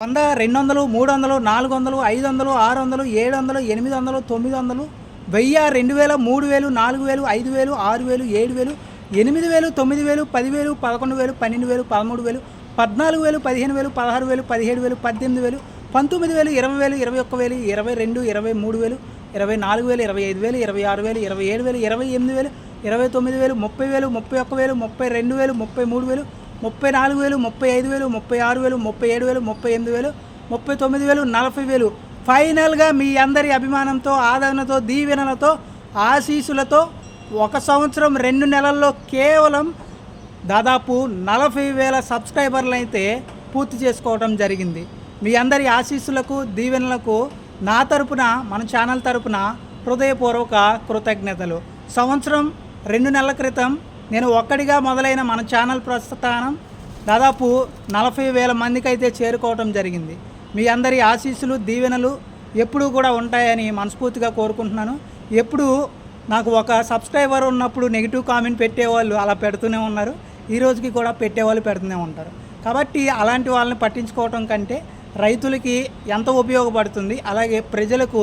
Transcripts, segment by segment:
వంద రెండు వందలు మూడు వందలు నాలుగు వందలు ఐదు వందలు ఆరు వందలు ఏడు వందలు ఎనిమిది వందలు తొమ్మిది వందలు వెయ్యి రెండు వేల మూడు వేలు నాలుగు వేలు ఐదు వేలు ఆరు వేలు ఏడు వేలు ఎనిమిది వేలు తొమ్మిది వేలు పదివేలు పదకొండు వేలు పన్నెండు వేలు పదమూడు వేలు పద్నాలుగు వేలు పదిహేను వేలు పదహారు వేలు పదిహేడు వేలు పద్దెనిమిది వేలు పంతొమ్మిది వేలు ఇరవై వేలు ఇరవై ఒక్క వేలు ఇరవై రెండు ఇరవై మూడు వేలు ఇరవై నాలుగు వేలు ఇరవై ఐదు వేలు ఇరవై ఆరు వేలు ఇరవై ఏడు వేలు ఇరవై ఎనిమిది వేలు ఇరవై తొమ్మిది వేలు ముప్పై వేలు ముప్పై ఒక్క వేలు ముప్పై రెండు వేలు ముప్పై మూడు వేలు ముప్పై నాలుగు వేలు ముప్పై ఐదు వేలు ముప్పై ఆరు వేలు ముప్పై ఏడు వేలు ముప్పై ఎనిమిది వేలు ముప్పై తొమ్మిది వేలు నలభై వేలు. ఫైనల్గా మీ అందరి అభిమానంతో ఆదరణతో దీవెనలతో ఆశీసులతో ఒక సంవత్సరం రెండు నెలల్లో కేవలం దాదాపు నలభై వేల సబ్స్క్రైబర్లు అయితే పూర్తి చేసుకోవడం జరిగింది. మీ అందరి ఆశీస్సులకు దీవెనలకు నా తరపున మన ఛానల్ తరపున హృదయపూర్వక కృతజ్ఞతలు. సంవత్సరం రెండు నెలల క్రితం నేను ఒక్కడిగా మొదలైన మన ఛానల్ ప్రస్థానం దాదాపు నలభై వేల మందికి అయితే జరిగింది. మీ అందరి ఆశీస్సులు దీవెనలు ఎప్పుడూ కూడా ఉంటాయని మనస్ఫూర్తిగా కోరుకుంటున్నాను. ఎప్పుడు నాకు ఒక సబ్స్క్రైబర్ ఉన్నప్పుడు నెగిటివ్ కామెంట్ పెట్టేవాళ్ళు అలా పెడుతూనే ఉన్నారు. ఈ రోజుకి కూడా పెట్టేవాళ్ళు పెడుతూనే ఉంటారు. కాబట్టి అలాంటి వాళ్ళని పట్టించుకోవటం కంటే రైతులకి ఎంత ఉపయోగపడుతుంది అలాగే ప్రజలకు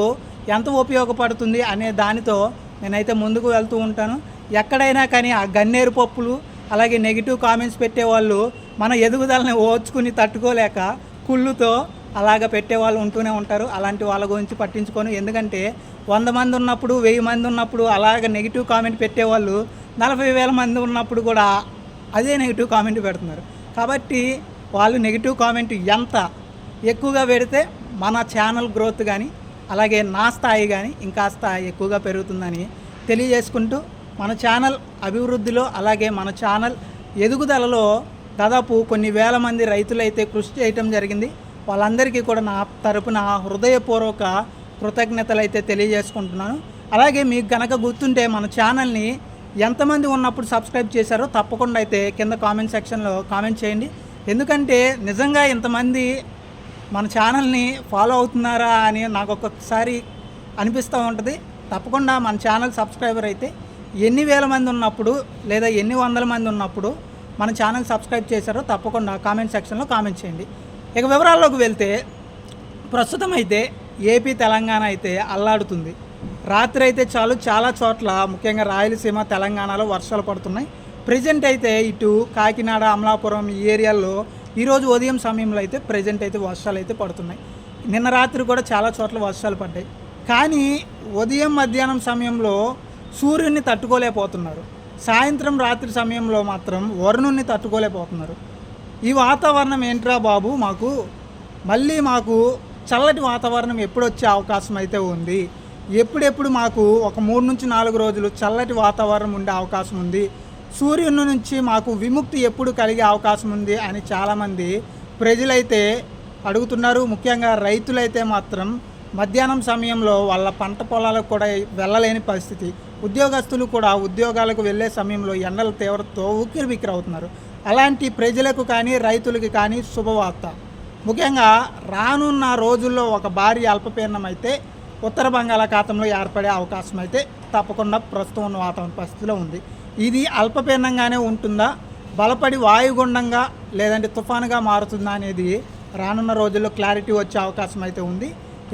ఎంత ఉపయోగపడుతుంది అనే దానితో నేనైతే ముందుకు వెళ్తూ ఉంటాను. ఎక్కడైనా కానీ ఆ గన్నేరు పప్పులు అలాగే నెగిటివ్ కామెంట్స్ పెట్టేవాళ్ళు మన ఎదుగుదలని ఓర్చుకుని తట్టుకోలేక కుళ్ళుతో అలాగ పెట్టేవాళ్ళు ఉంటూనే ఉంటారు. అలాంటి వాళ్ళ గురించి పట్టించుకోను. ఎందుకంటే వంద మంది ఉన్నప్పుడు వెయ్యి మంది ఉన్నప్పుడు అలాగ నెగిటివ్ కామెంట్ పెట్టేవాళ్ళు నలభై వేల మంది ఉన్నప్పుడు కూడా అదే నెగిటివ్ కామెంట్ పెడుతున్నారు. కాబట్టి వాళ్ళు నెగిటివ్ కామెంట్ ఎంత ఎక్కువగా పెడితే మన ఛానల్ గ్రోత్ కానీ అలాగే నా స్థాయి కానీ ఇంకాస్త ఎక్కువగా పెరుగుతుందని తెలియజేసుకుంటూ మన ఛానల్ అభివృద్ధిలో అలాగే మన ఛానల్ ఎదుగుదలలో దాదాపు కొన్ని వేల మంది రైతులైతే కృషి చేయటం జరిగింది. వాళ్ళందరికీ కూడా నా తరపున హృదయపూర్వక కృతజ్ఞతలు అయితే తెలియజేసుకుంటున్నాను. అలాగే మీకు గనక గుర్తుంటే మన ఛానల్ని ఎంతమంది ఉన్నప్పుడు సబ్స్క్రైబ్ చేశారో తప్పకుండా అయితే కింద కామెంట్ సెక్షన్లో కామెంట్ చేయండి. ఎందుకంటే నిజంగా ఇంతమంది మన ఛానల్ని ఫాలో అవుతున్నారా అని నాకు ఒక్కొక్కసారి అనిపిస్తూ ఉంటుంది. తప్పకుండా మన ఛానల్ సబ్స్క్రైబర్ అయితే ఎన్ని వేల మంది ఉన్నప్పుడు లేదా ఎన్ని వందల మంది ఉన్నప్పుడు మన ఛానల్ సబ్స్క్రైబ్ చేశారో తప్పకుండా కామెంట్ సెక్షన్లో కామెంట్ చేయండి. ఇక వివరాల్లోకి వెళ్తే ప్రస్తుతం అయితే ఏపీ తెలంగాణ అయితే అల్లాడుతుంది. రాత్రి అయితే చాలు చాలా చోట్ల ముఖ్యంగా రాయలసీమ తెలంగాణలో వర్షాలు పడుతున్నాయి. ప్రజెంట్ అయితే ఇటు కాకినాడ అమలాపురం ఈ ఏరియాల్లో ఈరోజు ఉదయం సమయంలో అయితే ప్రజెంట్ అయితే వర్షాలు అయితే పడుతున్నాయి. నిన్న రాత్రి కూడా చాలా చోట్ల వర్షాలు పడ్డాయి. కానీ ఉదయం మధ్యాహ్నం సమయంలో సూర్యుడిని తట్టుకోలేకపోతున్నారు. సాయంత్రం రాత్రి సమయంలో మాత్రం వరుణుణ్ణి తట్టుకోలేకపోతున్నారు. ఈ వాతావరణం ఏంట్రా బాబు మాకు? మళ్ళీ మాకు చల్లటి వాతావరణం ఎప్పుడు వచ్చే అవకాశం అయితే ఉంది? ఎప్పుడెప్పుడు మాకు ఒక మూడు నుంచి నాలుగు రోజులు చల్లటి వాతావరణం ఉండే అవకాశం ఉంది? సూర్యుని నుంచి మాకు విముక్తి ఎప్పుడు కలిగే అవకాశం ఉంది అని చాలామంది ప్రజలైతే అడుగుతున్నారు. ముఖ్యంగా రైతులైతే మాత్రం మధ్యాహ్నం సమయంలో వాళ్ళ పంట పొలాలకు కూడా వెళ్ళలేని పరిస్థితి. ఉద్యోగస్తులు కూడా ఉద్యోగాలకు వెళ్ళే సమయంలో ఎండల తీవ్రతతో ఉక్కిరి అవుతున్నారు అలాంటి ప్రజలకు కానీ రైతులకి కానీ శుభవార్త. ముఖ్యంగా రానున్న రోజుల్లో ఒక భారీ అల్పపీడనం అయితే ఉత్తర బంగాళాఖాతంలో ఏర్పడే అవకాశం అయితే తప్పకుండా ప్రస్తుతం ఉన్న వాతావరణ పరిస్థితిలో ఉంది. ఇది అల్పపీడనంగానే ఉంటుందా? బలపడి వాయుగుండంగా లేదంటే తుఫానుగా మారుతుందా అనేది రానున్న రోజుల్లో క్లారిటీ వచ్చే అవకాశం అయితే ఉంది.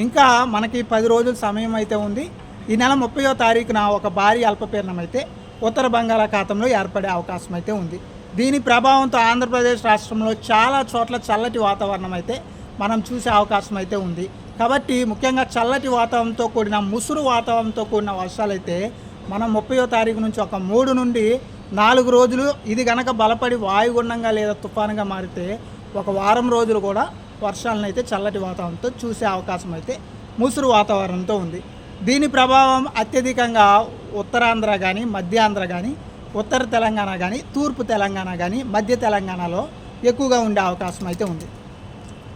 ఇంకా మనకి పది రోజుల సమయం అయితే ఉంది. ఈ నెల ముప్పయో తారీఖున ఒక భారీ అల్పపీడనం అయితే ఉత్తర బంగాళాఖాతంలో ఏర్పడే అవకాశం అయితే ఉంది. దీని ప్రభావంతో ఆంధ్రప్రదేశ్ రాష్ట్రంలో చాలా చోట్ల చల్లటి వాతావరణం అయితే మనం చూసే అవకాశం అయితే ఉంది. కాబట్టి ముఖ్యంగా చల్లటి వాతావరణంతో కూడిన ముసురు వాతావరణంతో కూడిన వర్షాలైతే మనం ముప్పయో తారీఖు నుంచి ఒక మూడు నుండి నాలుగు రోజులు ఇది గనక బలపడి వాయుగుండంగా లేదా తుఫానుగా మారితే ఒక వారం రోజులు కూడా వర్షాలను అయితే చల్లటి వాతావరణంతో చూసే అవకాశం అయితే ముసురు వాతావరణంతో ఉంది. దీని ప్రభావం అత్యధికంగా ఉత్తరాంధ్ర కానీ మధ్యాంధ్ర కానీ ఉత్తర తెలంగాణ కానీ తూర్పు తెలంగాణ కానీ మధ్య తెలంగాణలో ఎక్కువగా ఉండే అవకాశం అయితే ఉంది.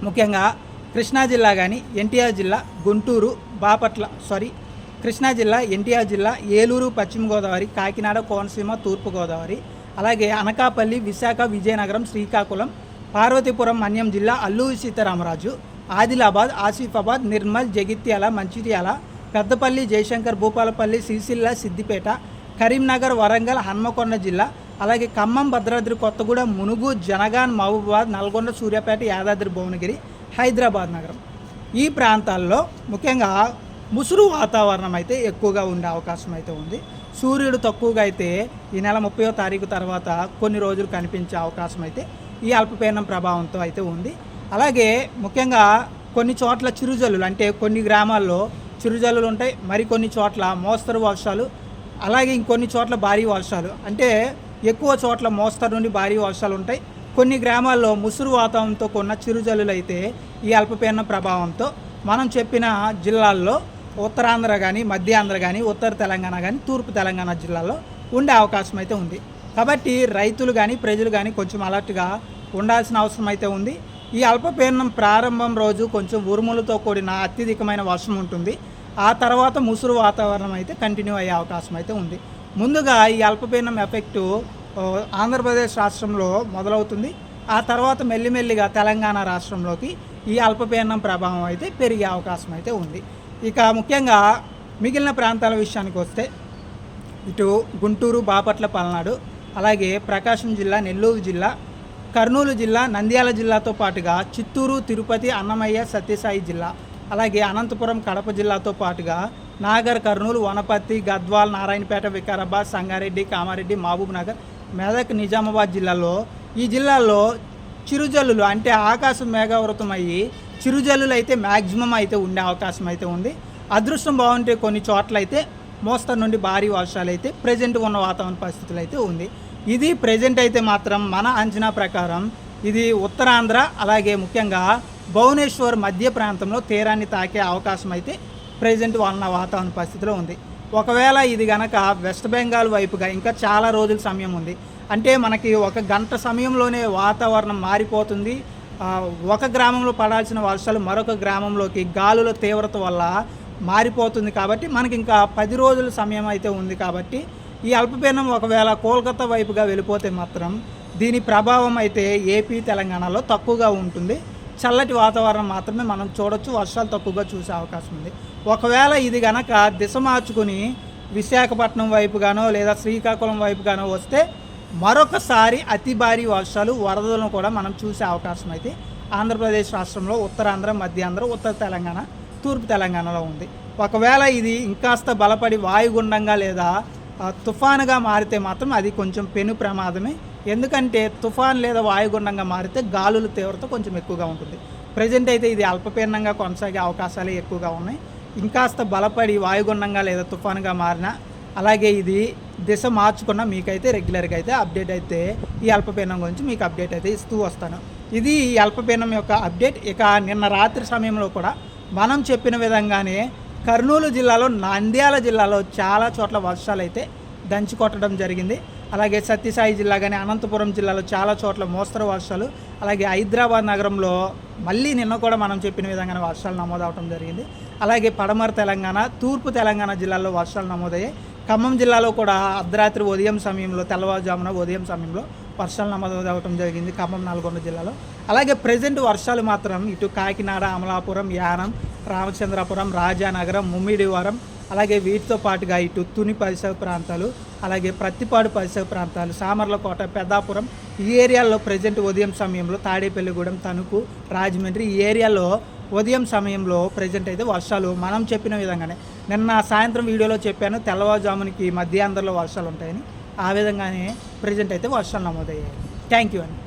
ముఖ్యంగా కృష్ణా జిల్లా కానీ ఎన్టీఆర్ జిల్లా గుంటూరు బాపట్ల సారీ కృష్ణా జిల్లా ఎన్టీఆర్ జిల్లా ఏలూరు పశ్చిమ గోదావరి కాకినాడ కోనసీమ తూర్పు గోదావరి అలాగే అనకాపల్లి విశాఖ విజయనగరం శ్రీకాకుళం పార్వతీపురం మన్యం జిల్లా అల్లూరి సీతారామరాజు ఆదిలాబాద్ ఆసిఫాబాద్ నిర్మల్ జగిత్యాల మంచిర్యాల పెద్దపల్లి జయశంకర్ భూపాలపల్లి సిరిసిల్ల సిద్దిపేట కరీంనగర్ వరంగల్ హన్మకొండ జిల్లా అలాగే ఖమ్మం భద్రాద్రి కొత్తగూడెం మునుగు జనగాన్ మహబూబాద్ నల్గొండ సూర్యాపేట యాదాద్రి భువనగిరి హైదరాబాద్ నగరం. ఈ ప్రాంతాల్లో ముఖ్యంగా ముసురు వాతావరణం అయితే ఎక్కువగా ఉండే అవకాశం అయితే ఉంది. సూర్యుడు తక్కువగా అయితే ఈ నెల ముప్పయో తారీఖు తర్వాత కొన్ని రోజులు కనిపించే అవకాశం అయితే ఈ అల్పపీడనం ప్రభావంతో అయితే ఉంది. అలాగే ముఖ్యంగా కొన్ని చోట్ల చిరుజల్లులు అంటే కొన్ని గ్రామాల్లో చిరుజల్లులు ఉంటాయి మరికొన్ని చోట్ల మోస్తరు వర్షాలు అలాగే ఇంకొన్ని చోట్ల భారీ వర్షాలు. అంటే ఎక్కువ చోట్ల మోస్తరు నుండి భారీ వర్షాలు ఉంటాయి. కొన్ని గ్రామాల్లో ముసురు వాతావరణంతో కొన్న చిరుజల్లులు అయితే ఈ అల్పపీడన ప్రభావంతో మనం చెప్పిన జిల్లాల్లో ఉత్తరాంధ్ర కానీ మధ్యాంధ్ర కానీ ఉత్తర తెలంగాణ కానీ తూర్పు తెలంగాణ జిల్లాల్లో ఉండే అవకాశం అయితే ఉంది. కాబట్టి రైతులు కానీ ప్రజలు కానీ కొంచెం అలర్ట్గా ఉండాల్సిన అవసరం అయితే ఉంది. ఈ అల్పపీడనం ప్రారంభం రోజు కొంచెం ఉరుములతో కూడిన అత్యధికమైన వర్షం ఉంటుంది. ఆ తర్వాత ముసురు వాతావరణం అయితే కంటిన్యూ అయ్యే అవకాశం అయితే ఉంది. ముందుగా ఈ అల్పపీడనం ఎఫెక్టు ఆంధ్రప్రదేశ్ రాష్ట్రంలో మొదలవుతుంది. ఆ తర్వాత మెల్లిమెల్లిగా తెలంగాణ రాష్ట్రంలోకి ఈ అల్పపీడనం ప్రభావం అయితే పెరిగే అవకాశం అయితే ఉంది. ఇక ముఖ్యంగా మిగిలిన ప్రాంతాల విషయానికి వస్తే ఇటు గుంటూరు బాపట్ల పల్నాడు అలాగే ప్రకాశం జిల్లా నెల్లూరు జిల్లా కర్నూలు జిల్లా నంద్యాల జిల్లాతో పాటుగా చిత్తూరు తిరుపతి అన్నమయ్య సత్యసాయి జిల్లా అలాగే అనంతపురం కడప జిల్లాతో పాటుగా నాగర్ కర్నూలు వనపర్తి గద్వాల్ నారాయణపేట వికారాబాద్ సంగారెడ్డి కామారెడ్డి మహబూబ్ నగర్ మెదక్ నిజామాబాద్ జిల్లాలో ఈ జిల్లాల్లో చిరుజల్లులు అంటే ఆకాశం మేఘావృతం అయ్యి చిరుజల్లులు అయితే మ్యాక్సిమం అయితే ఉండే అవకాశం అయితే ఉంది. అదృష్టం బాగుంటే కొన్ని చోట్ల అయితే మోస్తరు నుండి భారీ వర్షాలు అయితే ప్రజెంట్ ఉన్న వాతావరణ పరిస్థితులు అయితే ఉంది. ఇది ప్రజెంట్ అయితే మాత్రం మన అంచనా ప్రకారం ఇది ఉత్తరాంధ్ర అలాగే ముఖ్యంగా భువనేశ్వర్ మధ్య ప్రాంతంలో తీరాన్ని తాకే అవకాశం అయితే ప్రజెంట్ వలన వాతావరణ పరిస్థితిలో ఉంది. ఒకవేళ ఇది గనక వెస్ట్ బెంగాల్ వైపుగా ఇంకా చాలా రోజుల సమయం ఉంది. అంటే మనకి ఒక గంట సమయంలోనే వాతావరణం మారిపోతుంది. ఒక గ్రామంలో పడాల్సిన వర్షాలు మరొక గ్రామంలోకి గాలుల తీవ్రత వల్ల మారిపోతుంది కాబట్టి మనకి ఇంకా పది రోజుల సమయం అయితే ఉంది కాబట్టి ఈ అల్పపీడనం ఒకవేళ కోల్కతా వైపుగా వెళ్ళిపోతే మాత్రం దీని ప్రభావం అయితే ఏపీ తెలంగాణలో తక్కువగా ఉంటుంది. చల్లటి వాతావరణం మాత్రమే మనం చూడొచ్చు. వర్షాలు తక్కువగా చూసే అవకాశం ఉంది. ఒకవేళ ఇది గనక దిశ మార్చుకుని విశాఖపట్నం వైపుగానో లేదా శ్రీకాకుళం వైపుగానో వస్తే మరొకసారి అతి భారీ వర్షాలు వరదలను కూడా మనం చూసే అవకాశం అయితే ఆంధ్రప్రదేశ్ రాష్ట్రంలో ఉత్తరాంధ్ర మధ్యాంధ్ర ఉత్తర తెలంగాణ తూర్పు తెలంగాణలో ఉంది. ఒకవేళ ఇది ఇంకాస్త బలపడి వాయుగుండంగా లేదా తుఫానుగా మారితే మాత్రం అది కొంచెం పెను ప్రమాదమే. ఎందుకంటే తుఫాన్ లేదా వాయుగుండంగా మారితే గాలుల తీవ్రత కొంచెం ఎక్కువగా ఉంటుంది. ప్రజెంట్ అయితే ఇది అల్పపీడనంగా కొనసాగే అవకాశాలే ఎక్కువగా ఉన్నాయి. ఇంకాస్త బలపడి వాయుగుండంగా లేదా తుఫానుగా మారినా అలాగే ఇది దిశ మార్చుకున్న మీకైతే రెగ్యులర్గా అయితే అప్డేట్ అయితే ఈ అల్పపీడనం గురించి మీకు అప్డేట్ అయితే ఇస్తూ వస్తాను. ఇది ఈ అల్పపీడనం యొక్క అప్డేట్. ఇక నిన్న రాత్రి సమయంలో కూడా మనం చెప్పిన విధంగానే కర్నూలు జిల్లాలో నంద్యాల జిల్లాలో చాలా చోట్ల వర్షాలు అయితే దంచి కొట్టడం జరిగింది. అలాగే సత్యసాయి జిల్లా కానీ అనంతపురం జిల్లాలో చాలా చోట్ల మోస్తరు వర్షాలు. అలాగే హైదరాబాద్ నగరంలో మళ్ళీ నిన్న కూడా మనం చెప్పిన విధంగానే వర్షాలు నమోదవడం జరిగింది. అలాగే పడమర తెలంగాణ తూర్పు తెలంగాణ జిల్లాలో వర్షాలు నమోదయ్యాయి. ఖమ్మం జిల్లాలో కూడా అర్ధరాత్రి ఉదయం సమయంలో తెల్లవారుజామున ఉదయం సమయంలో వర్షాలు నమోదవడం జరిగింది ఖమ్మం నల్గొండ జిల్లాలో. అలాగే ప్రజెంట్ వర్షాలు మాత్రం ఇటు కాకినాడ అమలాపురం యానం రామచంద్రపురం రాజానగరం ముమ్మిడివరం అలాగే వీటితో పాటుగా ఇటు తుని పరిసర ప్రాంతాలు అలాగే ప్రత్తిపాడు పరిసర ప్రాంతాలు సామర్లకోట పెద్దాపురం ఈ ఏరియాల్లో ప్రజెంట్ ఉదయం సమయంలో తాడేపల్లిగూడెం తణుకు రాజమండ్రి ఈ ఏరియాలో ఉదయం సమయంలో ప్రజెంట్ అయితే వర్షాలు. మనం చెప్పిన విధంగానే నిన్న సాయంత్రం వీడియోలో చెప్పాను తెల్లవారుజామునికి మధ్యాంధ్రలో వర్షాలు ఉంటాయని ఆ విధంగానే ప్రజెంట్ అయితే వర్షాలు నమోదయ్యాయి. థ్యాంక్ యూ అండి.